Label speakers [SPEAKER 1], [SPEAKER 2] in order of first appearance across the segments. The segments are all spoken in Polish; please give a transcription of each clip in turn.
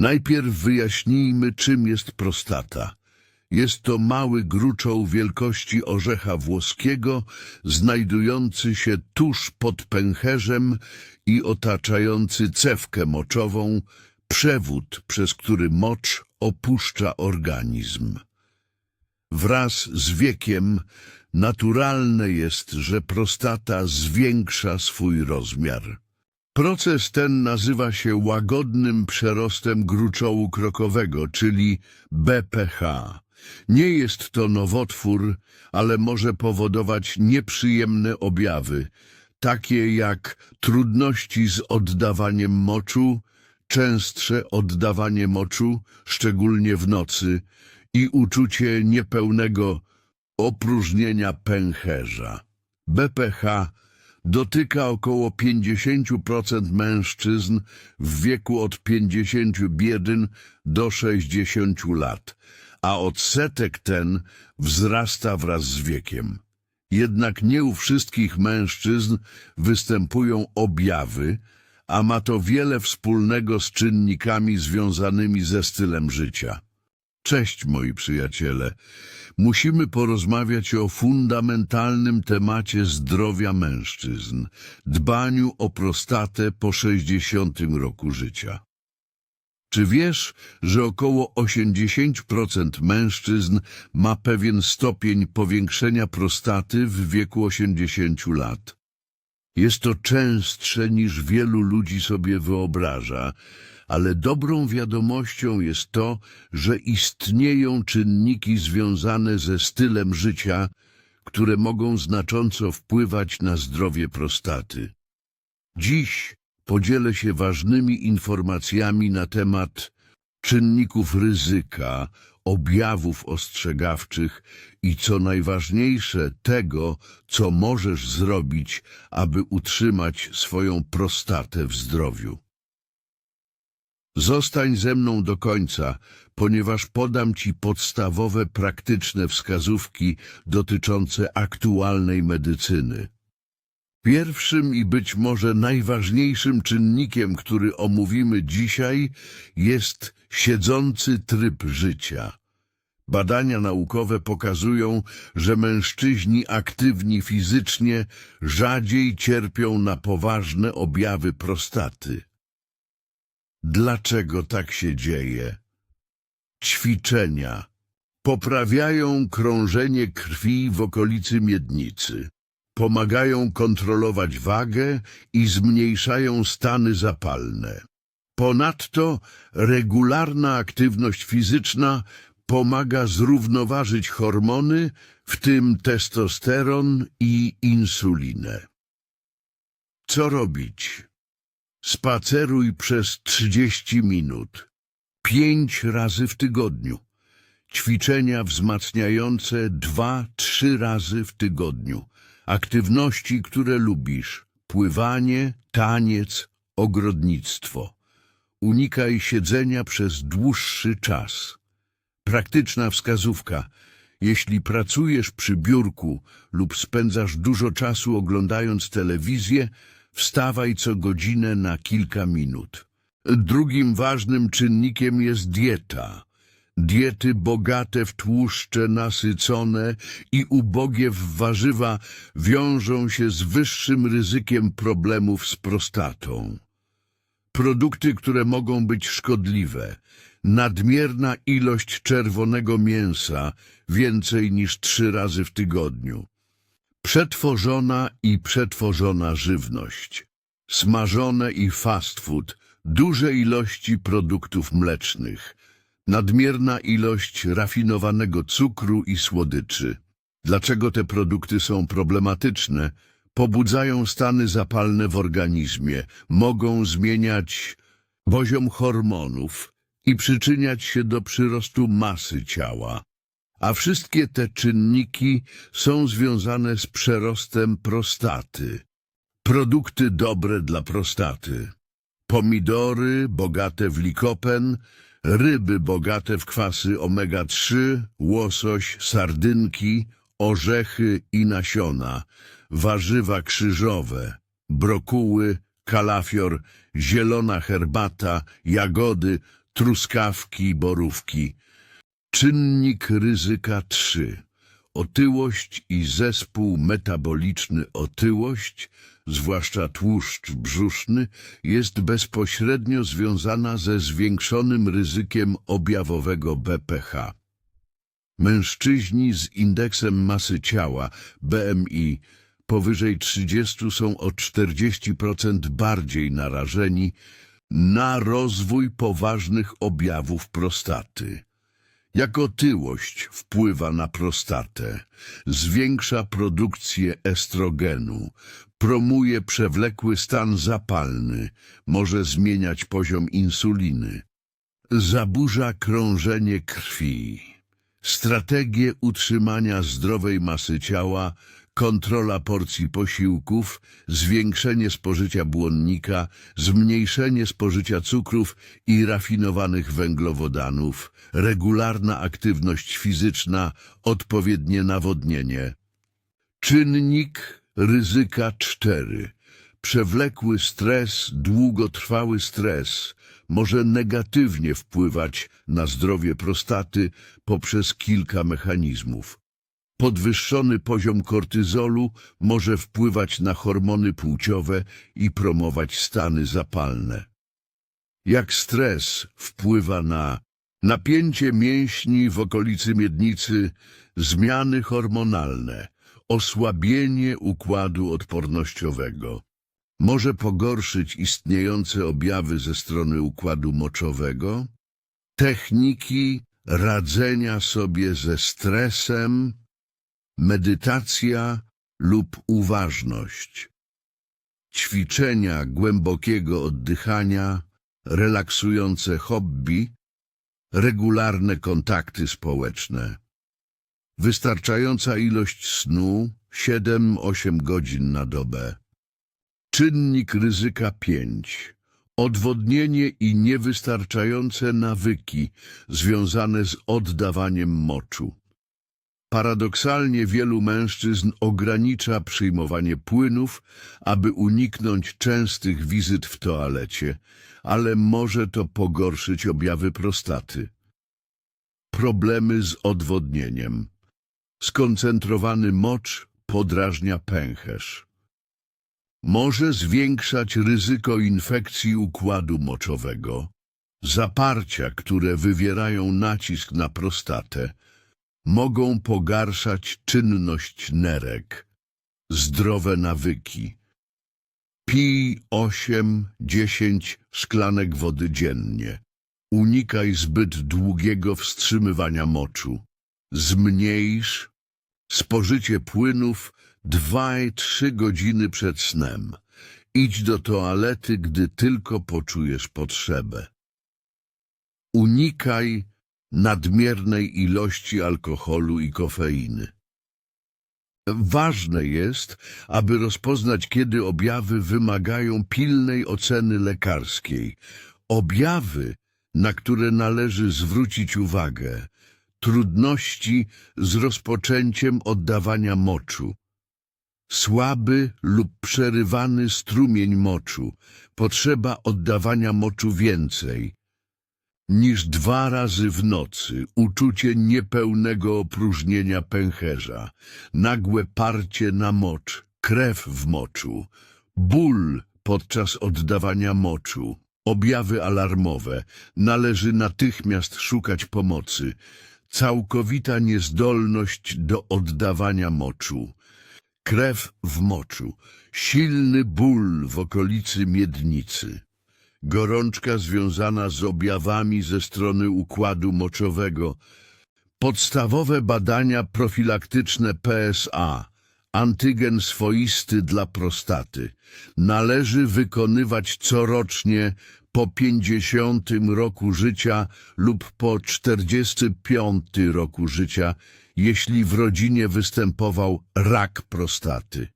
[SPEAKER 1] Najpierw wyjaśnijmy, czym jest prostata. Jest to mały gruczoł wielkości orzecha włoskiego, znajdujący się tuż pod pęcherzem i otaczający cewkę moczową, przewód, przez który mocz opuszcza organizm. Wraz z wiekiem naturalne jest, że prostata zwiększa swój rozmiar. Proces ten nazywa się łagodnym przerostem gruczołu krokowego, czyli BPH. Nie jest to nowotwór, ale może powodować nieprzyjemne objawy, takie jak trudności z oddawaniem moczu, częstsze oddawanie moczu, szczególnie w nocy, i uczucie niepełnego opróżnienia pęcherza. BPH dotyka około 50% mężczyzn w wieku od 51 do 60 lat, a odsetek ten wzrasta wraz z wiekiem. Jednak nie u wszystkich mężczyzn występują objawy, a ma to wiele wspólnego z czynnikami związanymi ze stylem życia. Cześć moi przyjaciele. Musimy porozmawiać o fundamentalnym temacie zdrowia mężczyzn, dbaniu o prostatę po 60 roku życia. Czy wiesz, że około 80% mężczyzn ma pewien stopień powiększenia prostaty w wieku 80 lat? Jest to częstsze niż wielu ludzi sobie wyobraża, ale dobrą wiadomością jest to, że istnieją czynniki związane ze stylem życia, które mogą znacząco wpływać na zdrowie prostaty. Dziś podzielę się ważnymi informacjami na temat czynników ryzyka, objawów ostrzegawczych i co najważniejsze tego, co możesz zrobić, aby utrzymać swoją prostatę w zdrowiu. Zostań ze mną do końca, ponieważ podam Ci podstawowe praktyczne wskazówki dotyczące aktualnej medycyny. Pierwszym i być może najważniejszym czynnikiem, który omówimy dzisiaj, jest siedzący tryb życia. Badania naukowe pokazują, że mężczyźni aktywni fizycznie rzadziej cierpią na poważne objawy prostaty. Dlaczego tak się dzieje? Ćwiczenia poprawiają krążenie krwi w okolicy miednicy, pomagają kontrolować wagę i zmniejszają stany zapalne. Ponadto regularna aktywność fizyczna pomaga zrównoważyć hormony, w tym testosteron i insulinę. Co robić? Spaceruj przez 30 minut, pięć razy w tygodniu. Ćwiczenia wzmacniające dwa, trzy razy w tygodniu. Aktywności, które lubisz. Pływanie, taniec, ogrodnictwo. Unikaj siedzenia przez dłuższy czas. Praktyczna wskazówka. Jeśli pracujesz przy biurku lub spędzasz dużo czasu oglądając telewizję, wstawaj co godzinę na kilka minut. Drugim ważnym czynnikiem jest dieta. Diety bogate w tłuszcze nasycone i ubogie w warzywa wiążą się z wyższym ryzykiem problemów z prostatą. Produkty, które mogą być szkodliwe. Nadmierna ilość czerwonego mięsa, więcej niż trzy razy w tygodniu. Przetworzona i przetworzona żywność. Smażone i fast food. Duże ilości produktów mlecznych. Nadmierna ilość rafinowanego cukru i słodyczy. Dlaczego te produkty są problematyczne? Pobudzają stany zapalne w organizmie, mogą zmieniać poziom hormonów i przyczyniać się do przyrostu masy ciała. A wszystkie te czynniki są związane z przerostem prostaty. Produkty dobre dla prostaty. Pomidory bogate w likopen, ryby bogate w kwasy omega-3, łosoś, sardynki, orzechy i nasiona, warzywa krzyżowe, brokuły, kalafior, zielona herbata, jagody truskawki, borówki. Czynnik ryzyka 3. Otyłość i zespół metaboliczny otyłość, zwłaszcza tłuszcz brzuszny, jest bezpośrednio związana ze zwiększonym ryzykiem objawowego BPH. Mężczyźni z indeksem masy ciała BMI powyżej 30 są o 40% bardziej narażeni na rozwój poważnych objawów prostaty. Jak otyłość wpływa na prostatę, zwiększa produkcję estrogenu, promuje przewlekły stan zapalny, może zmieniać poziom insuliny, zaburza krążenie krwi. Strategie utrzymania zdrowej masy ciała, kontrola porcji posiłków, zwiększenie spożycia błonnika, zmniejszenie spożycia cukrów i rafinowanych węglowodanów, regularna aktywność fizyczna, odpowiednie nawodnienie. Czynnik ryzyka 4. Przewlekły stres, długotrwały stres może negatywnie wpływać na zdrowie prostaty poprzez kilka mechanizmów. Podwyższony poziom kortyzolu może wpływać na hormony płciowe i promować stany zapalne. Jak stres wpływa na napięcie mięśni w okolicy miednicy, zmiany hormonalne, osłabienie układu odpornościowego. Może pogorszyć istniejące objawy ze strony układu moczowego, techniki radzenia sobie ze stresem, medytacja lub uważność, ćwiczenia głębokiego oddychania, relaksujące hobby, regularne kontakty społeczne. Wystarczająca ilość snu 7-8 godzin na dobę. Czynnik ryzyka 5. Odwodnienie i niewystarczające nawyki związane z oddawaniem moczu. Paradoksalnie wielu mężczyzn ogranicza przyjmowanie płynów, aby uniknąć częstych wizyt w toalecie, ale może to pogorszyć objawy prostaty. Problemy z odwodnieniem. Skoncentrowany mocz podrażnia pęcherz. Może zwiększać ryzyko infekcji układu moczowego, zaparcia, które wywierają nacisk na prostatę, mogą pogarszać czynność nerek, zdrowe nawyki. Pij 8-10 szklanek wody dziennie. Unikaj zbyt długiego wstrzymywania moczu. Zmniejsz spożycie płynów 2-3 godziny przed snem. Idź do toalety, gdy tylko poczujesz potrzebę. Unikaj nadmiernej ilości alkoholu i kofeiny. Ważne jest, aby rozpoznać, kiedy objawy wymagają pilnej oceny lekarskiej. Objawy, na które należy zwrócić uwagę, trudności z rozpoczęciem oddawania moczu, słaby lub przerywany strumień moczu, potrzeba oddawania moczu więcej, niż dwa razy w nocy, uczucie niepełnego opróżnienia pęcherza, nagłe parcie na mocz, krew w moczu, ból podczas oddawania moczu, objawy alarmowe, należy natychmiast szukać pomocy, całkowita niezdolność do oddawania moczu, krew w moczu, silny ból w okolicy miednicy gorączka związana z objawami ze strony układu moczowego, podstawowe badania profilaktyczne PSA, antygen swoisty dla prostaty, należy wykonywać corocznie po 50 roku życia lub po 45 roku życia, jeśli w rodzinie występował rak prostaty.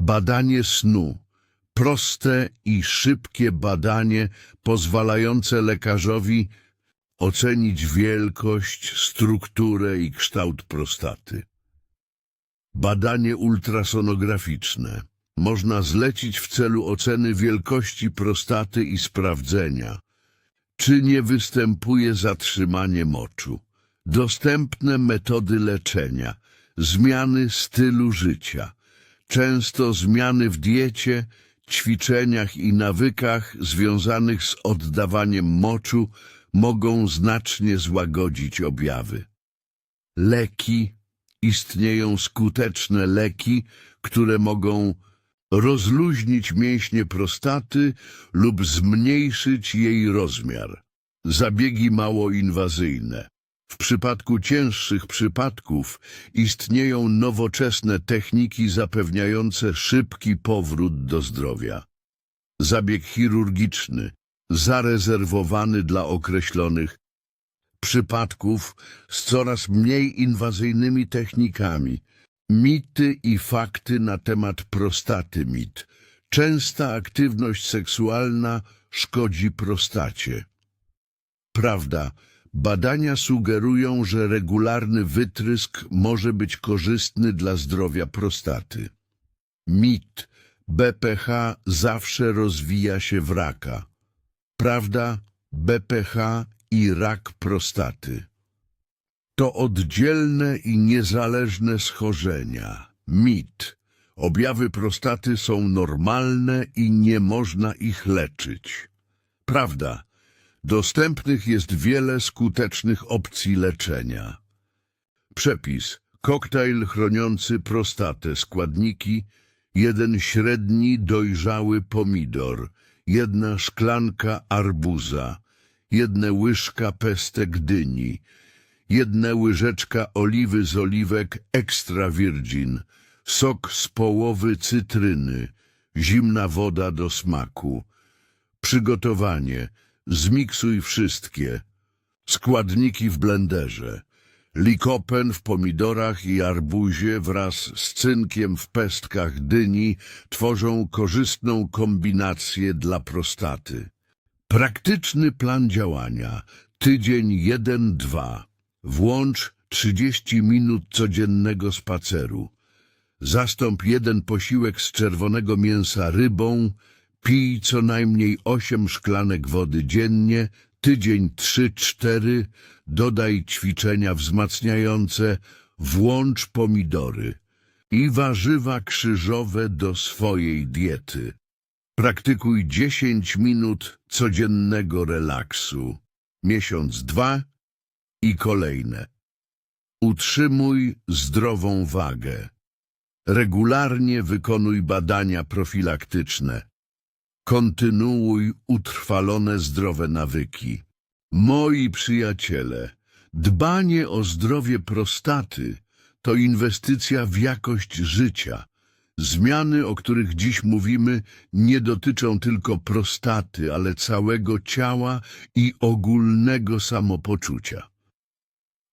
[SPEAKER 1] Badanie snu proste i szybkie badanie pozwalające lekarzowi ocenić wielkość, strukturę i kształt prostaty. Badanie ultrasonograficzne można zlecić w celu oceny wielkości prostaty i sprawdzenia, Czy nie występuje zatrzymanie moczu? Dostępne metody leczenia, zmiany stylu życia, często zmiany w diecie, ćwiczeniach i nawykach związanych z oddawaniem moczu mogą znacznie złagodzić objawy. Leki. Istnieją skuteczne leki, które mogą rozluźnić mięśnie prostaty lub zmniejszyć jej rozmiar. Zabiegi małoinwazyjne. W przypadku cięższych przypadków istnieją nowoczesne techniki zapewniające szybki powrót do zdrowia. Zabieg chirurgiczny, zarezerwowany dla określonych przypadków z coraz mniej inwazyjnymi technikami. Mity i fakty na temat prostaty mit. Częsta aktywność seksualna szkodzi prostacie. Prawda. Badania sugerują, że regularny wytrysk może być korzystny dla zdrowia prostaty. Mit. BPH zawsze rozwija się w raka. Prawda. BPH i rak prostaty. To oddzielne i niezależne schorzenia. Mit. Objawy prostaty są normalne i nie można ich leczyć. Prawda. Dostępnych jest wiele skutecznych opcji leczenia. Przepis. Koktajl chroniący prostatę. Składniki. Jeden średni dojrzały pomidor. Jedna szklanka arbuza. Jedne łyżka pestek dyni. Jedne łyżeczka oliwy z oliwek extra virgin. Sok z połowy cytryny. Zimna woda do smaku. Przygotowanie. Zmiksuj wszystkie. Składniki w blenderze. Likopen w pomidorach i arbuzie wraz z cynkiem w pestkach dyni tworzą korzystną kombinację dla prostaty. Praktyczny plan działania. Tydzień 1-2. Włącz 30 minut codziennego spaceru. Zastąp jeden posiłek z czerwonego mięsa rybą. Pij co najmniej 8 szklanek wody dziennie. Tydzień 3-4. Dodaj ćwiczenia wzmacniające. Włącz pomidory i warzywa krzyżowe do swojej diety. Praktykuj 10 minut codziennego relaksu. Miesiąc dwa i kolejne. Utrzymuj zdrową wagę. Regularnie wykonuj badania profilaktyczne. Kontynuuj utrwalone zdrowe nawyki. Moi przyjaciele, dbanie o zdrowie prostaty to inwestycja w jakość życia. Zmiany, o których dziś mówimy, nie dotyczą tylko prostaty, ale całego ciała i ogólnego samopoczucia.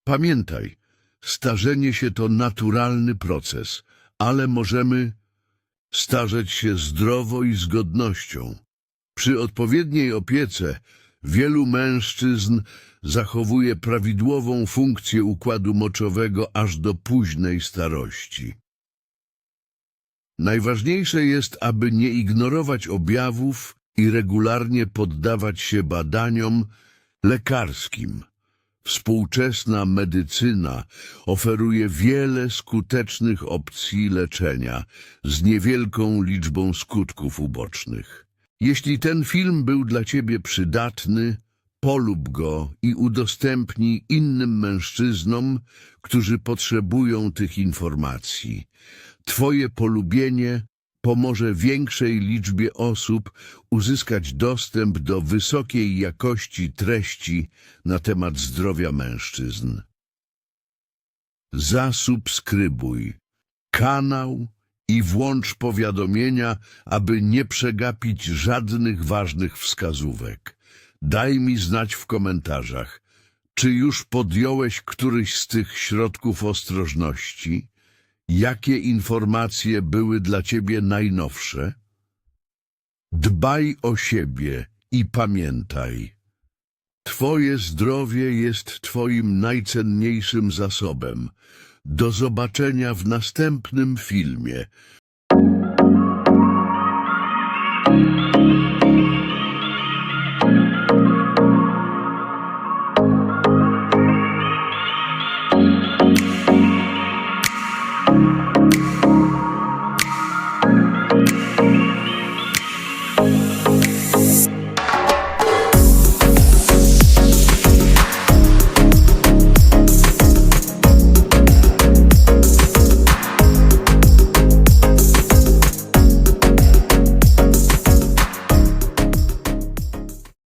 [SPEAKER 1] Pamiętaj, starzenie się to naturalny proces, ale możemy starzeć się zdrowo i z godnością. Przy odpowiedniej opiece wielu mężczyzn zachowuje prawidłową funkcję układu moczowego aż do późnej starości. Najważniejsze jest, aby nie ignorować objawów i regularnie poddawać się badaniom lekarskim. Współczesna medycyna oferuje wiele skutecznych opcji leczenia z niewielką liczbą skutków ubocznych. Jeśli ten film był dla Ciebie przydatny, polub go i udostępnij innym mężczyznom, którzy potrzebują tych informacji. Twoje polubienie pomoże większej liczbie osób uzyskać dostęp do wysokiej jakości treści na temat zdrowia mężczyzn. Zasubskrybuj kanał i włącz powiadomienia, aby nie przegapić żadnych ważnych wskazówek. Daj mi znać w komentarzach, czy już podjąłeś któryś z tych środków ostrożności? Jakie informacje były dla ciebie najnowsze? Dbaj o siebie i pamiętaj. Twoje zdrowie jest twoim najcenniejszym zasobem. Do zobaczenia w następnym filmie.